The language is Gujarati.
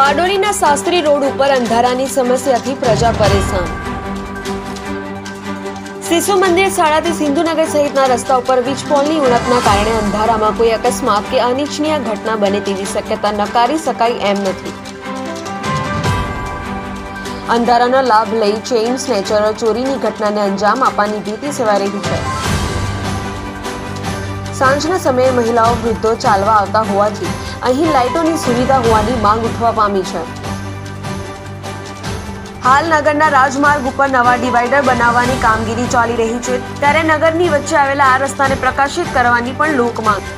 બારડોલીના શાસ્ત્રી રોડ ઉપર અંધારાની સમસ્યાથી પ્રજા પરેશાન. શિશુ મંદિર શાળાથી સિંધુનગર સહિતના રસ્તા ઉપર વીજ પોલની ઉણપના કારણે અંધારામાં કોઈ અકસ્માત કે અનિચ્છનીય ઘટના બને તેવી શક્યતા નકારી શકાય એમ નથી. અંધારાનો લાભ લઈ ચેઇન સ્નેચરો ચોરીની ઘટનાને અંજામ આપવાની ભીતિ સેવાઈ રહી છે. સાંજના સમયે મહિલાઓ વૃદ્ધો ચાલવા આવતા હોવાથી અહીં લાઇટોની સુવિધા હોવાની માંગ ઉઠવા પામી છે. હાલ નગરના રાજમાર્ગ ઉપર નવા ડિવાઈડર બનાવવાની કામગીરી ચાલી રહી છે. ત્યારે નગરની વચ્ચે આવેલા આ રસ્તાને પ્રકાશિત કરવાની પણ લોક માંગ.